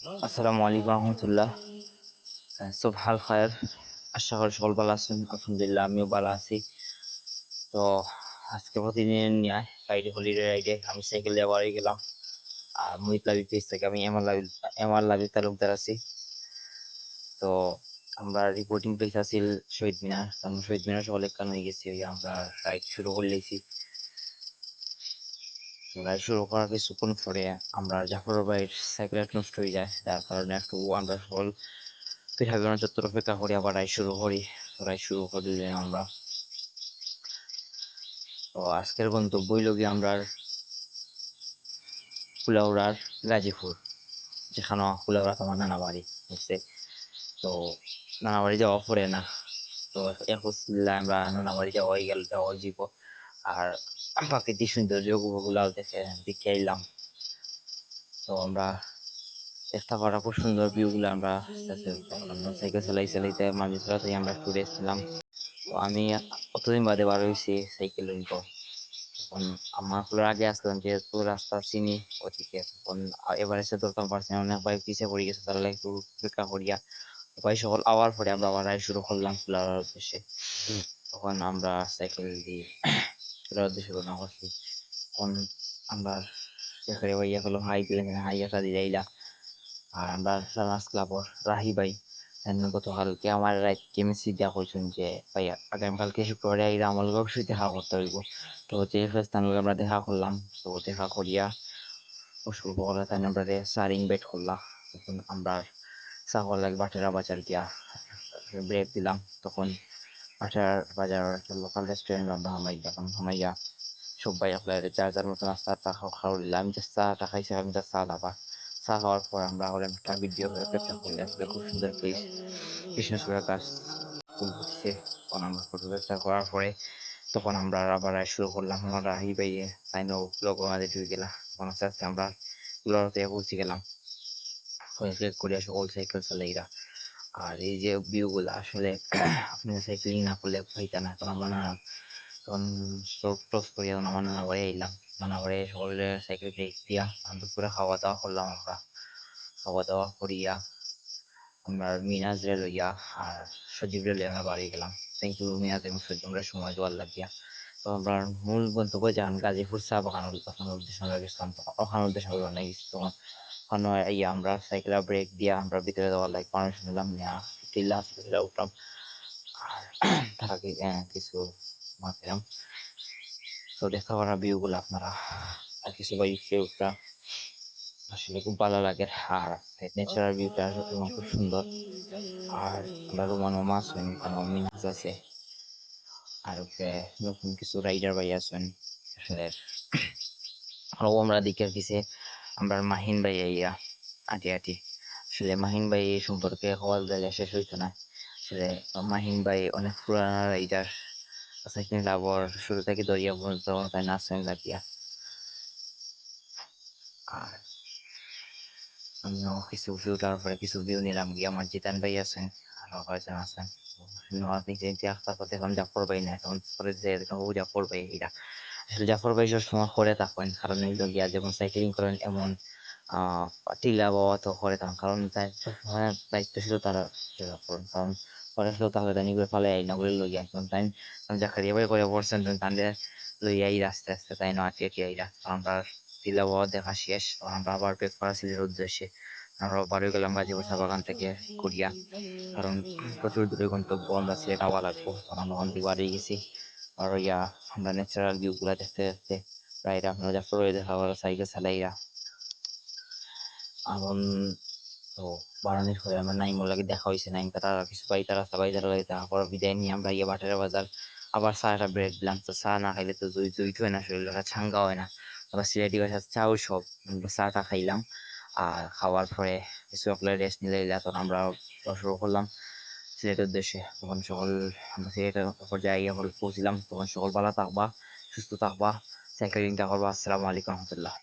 আসসালামু আলাইকুম রহমতুল্লাহ। সব হাল খায়ের। আশা করি সকল ভালো আছেন। আলহামদুলিল্লাহ, আমিও ভালো আছি। তো আজকে প্রতিদিনের ন্যায় ফ্রাইডে হলিডে রাইডে আমি সাইকেল দিয়ে বাড়ি গেলাম। আর মুহিত লাভি পেজ থেকে আমি এমআর লাভি এমআর লাভি তালুকদার আছি। তো আমরা রিপোর্টিং প্লেস আছিল শহীদ মিনার। কারণ শহীদ মিনার সকলে কান হয়ে গেছি, ওই আমরা রাইড শুরু করে লেছি রাইড শুরু করার কিছুক্ষণ পরে আমরা জাফর ভাইয়ের সাইকেল নষ্ট হয়ে যায়। যার কারণে একটু আমরা সকল পিঠাগুলো চত্বর অপেক্ষা করি, আবার রাইড শুরু করি। রাইড শুরু করলে আমরা। তো আজকের গন্তব্যই লগি আমরা কুলাউড়ার গাজীপুর, যেখানে কুলাউড়া তোমার নানা বাড়ি বুঝছে তো নানা বাড়ি যাওয়া পড়ে না, তো এখন আমরা নানা বাড়ি যাওয়া হয়ে গেল যাওয়া যাব আর প্রাকৃতিক সৌন্দর্যগুলো দেখে দেখে এলাম। তো আমরা চেষ্টা করা খুব সুন্দর ভিউ গুলো আমরা সাইকেল চালাই চালাইতে মাঝে চালাতে আমরা রেস্ট নিলাম তো আমি কতদিন বাদে বার হয়েছি সাইকেল লইব তখন আমার ফুলের আগে আসলাম যেহেতু রাস্তা চিনি ওদিকে তখন এবার এসে ধরতাম পারছি অনেক বাইক পিছিয়ে পড়ে গেছে তাহলে একটু অপেক্ষা করিয়া ভাই সকল আওয়ার পরে আমরা আবার শুরু করলাম ফুলার উদ্দেশ্যে। তখন আমরা সাইকেল দিয়ে ফুলার উদ্দেশ্যে রওনা করছি তখন আমরা ভাইয়া হলো হাই দিলেন হাই আসা দিলাইলা আর আমরা রানার্স ক্লাবর রাহি ভাই। গতকালকে আমার রাইট কেমিস্ট্রি দেওয়া কইছেন যে, ভাই আগামীকালকে শুক্রবারে আইরা আমার লোক অবশ্যই দেখা করতে হইব। তো যে স্থান আমরা দেখা করলাম। তো দেখা করিয়া ওষুধ বলা তাই আমরা সারিং বেট করলাম তখন আমরা সাগর লাগ বাটেরা বাজার গিয়া ব্রেক দিলাম। তখন বাটের বাজার লোকাল রেস্টুরেন্ট আমরা হামাই গেলাম হামাইয়া সবাই আপনার যার যার মতো নাস্তা চা খাওয়া দিলাম আমি জাস্ট চাটা খাইছি, আমি জাস্ট চা দাবা চা খাওয়ার পর আমরা হলাম একটা ভিডিও করে ক্যাপচার করলে আসলে খুব সুন্দর প্লেস কৃষ্ণচূড়া গাছ ফুল ফুটছে। তখন আমরা ফটো ক্যাপচার করার পরে তখন আমরা আবার শুরু করলাম আমরা রাহি পাইয়ে তাই নো ব্লগ আমাদের ঢুকে গেলাম। তখন আস্তে আস্তে আমরা গুলোতে পৌঁছে গেলাম। করিয়া সকল সাইকেল চালাইরা। আর এই যে ভিউ গুলো আসলে আপনি সাইকেলিং না করলে পাইতা না তখন আমরা না তখন ক্রস করিয়া আমার নানা বাড়ি এলাম। নানা বাড়ি সকলে সাইকেল ব্রেক দিয়া দুপুরে খাওয়া দাওয়া করলাম আমরা। খাওয়া দাওয়া করিয়া, আমরা মিনাজরে লইয়া আর সজীবরে লইয়া আমরা বাড়ি গেলাম। থ্যাংক ইউ মিনাজ এবং সজীব আমরা সময় দেওয়ার লাগিয়া। তো আমরা মূল গন্তব্য যান গাজীপুর চা বাগান ওখানে উদ্দেশ্য আমরা গেছিলাম ওখানে উদ্দেশ্য আমরা অনেক তখন ওখানে ইয়া আমরা সাইকেল ব্রেক দিয়া আমরা ভিতরে দেওয়ার লাগে পারমিশন নিলাম নেওয়া টিল্লা হসপিটালে উঠলাম। আর তার কিছু মারলাম তো দেখা করা ভিউ গুলো আপনারা। আর কিছু বা ইউটিউবটা আসলে খুব ভালো লাগে। আর ন্যাচারাল ভিউটা খুব সুন্দর। আর আমরা রোমানো মাছ মিনাজ আছে। আর নতুন কিছু রাইডার ভাই আছেন। আসলে আমরা দিকে কিছু আমরা মাহিন ভাই ইয়া আটি আটি আসলে মাহিন ভাই এই সম্পর্কে হওয়ার দিলে শেষ হইতো না। আসলে মাহিন ভাই অনেক পুরানা রাইডার সাইকেল আবার শুরু থেকে দরিয়া পর্যন্ত তাই নাচেন লাগিয়া আর আমিও কিছু ভিউ তারপরে কিছু ভিউ নিলাম গিয়ে আমার জিতান ভাই আছেন আরও কয়েকজন আছেন তারপর দেখলাম জাফর ভাই না তখন পরে যে ও জাফর ভাই আসলে জাফর ভাই সবসময় করে থাকেন কারণ এই গিয়া যেমন সাইকেলিং করেন এমন টিলা বাবা তো করে থাকেন কারণ তাই সবসময় দায়িত্বশীল তারা করেন কারণ পরে আসলে তাহলে তাই করে ফালে আই না করে লই একদম, তাই জাকারিয়া ভাই করে পড়ছেন তাহলে লই আস্তে আস্তে, তাই না? আটকে কি আইরা আমরা টিলা বাবা দেখা শেষ, আমরা আবার বেক করা সিলের উদ্দেশ্যে। আমরা বাড়ি গেলাম গাজীপুর বাগান থেকে কুড়িয়া। কারণ প্রচুর দূরে গন্তব্য, আমরা সিলেট আওয়া লাগবো আমরা বাড়ি গেছি। আর ইয়া, আমরা ন্যাচারাল ভিউ গুলা দেখতে দেখতে প্রায় আপনারা যা ফ্লোরে দেখা গেল সাইকেল চালাইয়া। এখন তো বারানির হয়ে আমরা নাইমোর লাগে দেখা হয়েছে নাইম তারা কিছু পাই, তারা সবাই তারা লাগে তারপর বিদায় নিয়ে আমরা ইয়ে বাটার বাজার আবার চাটা ব্রেক দিলাম। তো চা না খাইলে তো জুই জুই হয় না, শরীরটা ছাঙ্গা হয় না। আবার সিলেটি ভাষা চাও সব চাটা খাইলাম। আর খাওয়ার পরে কিছু রেস্ট নিলে তখন আমরা শুরু করলাম। সিলেটের উদ্দেশ্যে। তখন সকল সিলেটের পর্যায়ে পৌঁছিলাম। তখন সকল ভালো থাকবা, সুস্থ থাকবা। সাইকেলিংটা করবা আসসালামু আলাইকুম রহমতুল্লাহ।